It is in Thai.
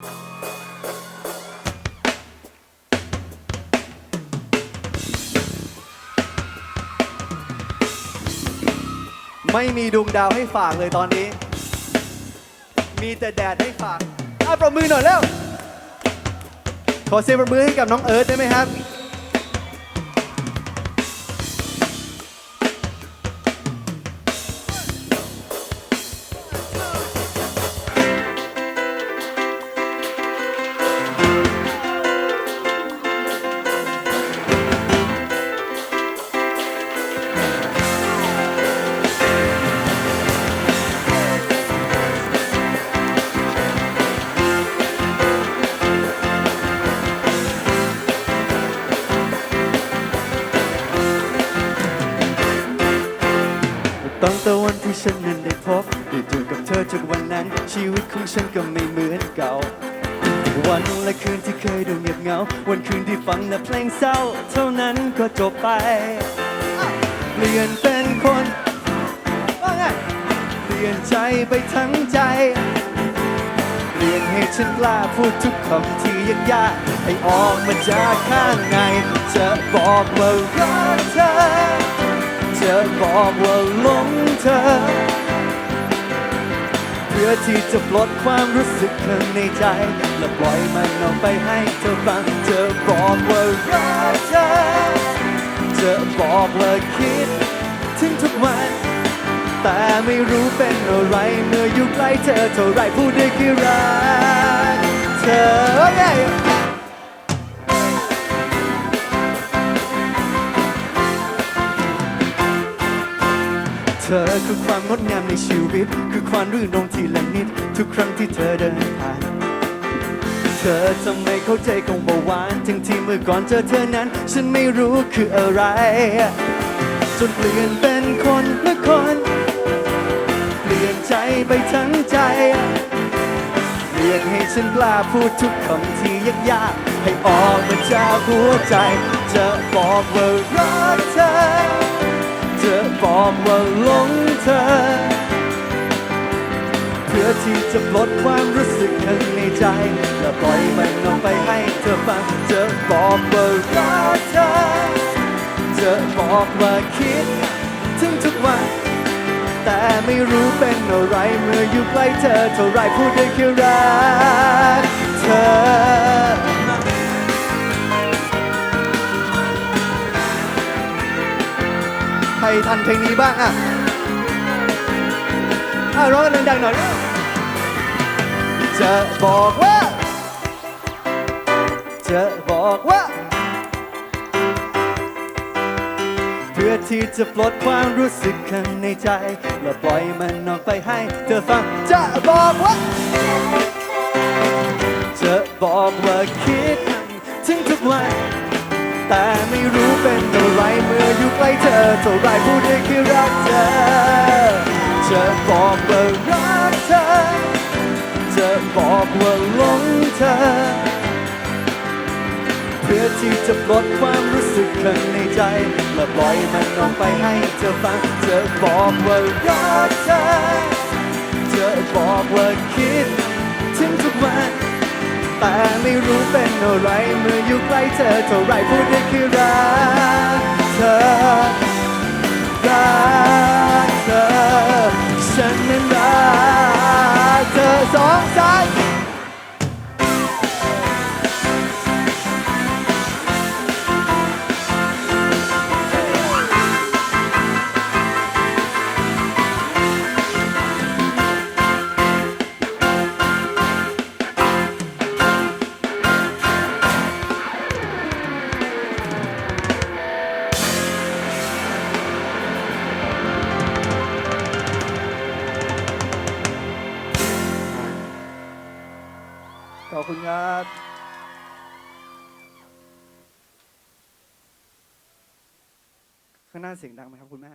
ไม่มีดวงดาวให้ฝากเลยตอนนี้ มีแต่แดดให้ฝากอาประมือหน่อยแล้ว ขอเสียงประมือให้กับน้องเอิร์ธได้ไหมครับ ตั้งแต่วันที่ฉันนั้นได้พบได้เจอกับเธอจากวันนั้น ชีวิตของฉันก็ไม่เหมือนเก่า วันและคืนที่เคยดูเงียบเหงา วันคืนที่ฟังแต่เพลงเศร้า เท่านั้นก็จบไป เปลี่ยนเป็นคนเปลี่ยนใจไปทั้งใจเปลี่ยนให้ฉันกล้าพูดทุกคำที่ยากๆให้ออกมาจากข้างในจะบอกว่ารัก บอกว่าหลงเธอ เพื่อที่จะปลดความรู้สึกข้างในใจ และปล่อยมันออกไปให้เธอฟังจะบอกว่ารักเธอจะบอกว่าคิด ถึงทุกวัน แต่ไม่รู้เป็นอะไร เมื่ออยู่ใกล้เธอเท่าไรพูดได้แค่รักเธอ ธอคือความงดงามในชีวิต คือความรื่นรมทีละนิด ทุกครั้งที่เธอเดินผ่าน เธอทำไมเข้าใจคงว่าหวานทั้งที่เมื่อก่อนเจอเธอนั้น ฉันไม่รู้คืออะไร จนเปลี่ยนเป็นคนละคน เปลี่ยนใจไปทั้งใจเปลี่ยนให้ฉันกล้าพูดทุกคำที่ยากๆให้ออกมาจากหัวใจ จะบอกว่ารัก อบอกว่าหลงเธอ เพื่อที่จะปลดความรู้สึกข้างในใจ และปล่อยมันออกไปให้เธอฟังจะบอกว่ารักเธอจะบอกว่าคิด ถึงทุกวัน แต่ไม่รู้เป็นอะไรเมื่ออยู่ใกล้เธอเท่าไรพูดได้แค่รักเธอ ทันเพลงนี้บ้างอะอะร้องกันดังๆหน่อย จะบอกว่า จะบอกว่า เพื่อที่จะปลดความรู้สึกข้างในใจ และปล่อยมันออกไปให้เธอฟัง จะบอกว่า แต่ไม่รู้เป็นเท่าไรเมื่ออยู่ใกล้เธอเท่าไรพูดได้แค่รักเธอจะบอกว่ารักเธอจะบอกว่าหลงเธอ เพื่อที่จะปลดความรู้สึกข้างในใจและปล่อยมันออกไปให้เธอฟังจะบอกว่ารักเธอจะบอกว่าคิดถึงทุกวัน แต่ไม่รู้เป็นอะไรเมื่ออยู่ใกล้เธอเท่าไรพูดได้คือรักเธอรักเธอฉันนั้นรักเธอสองสาม อบคุณครับข้างหน้าเสียงดังไหมครับคุณแม่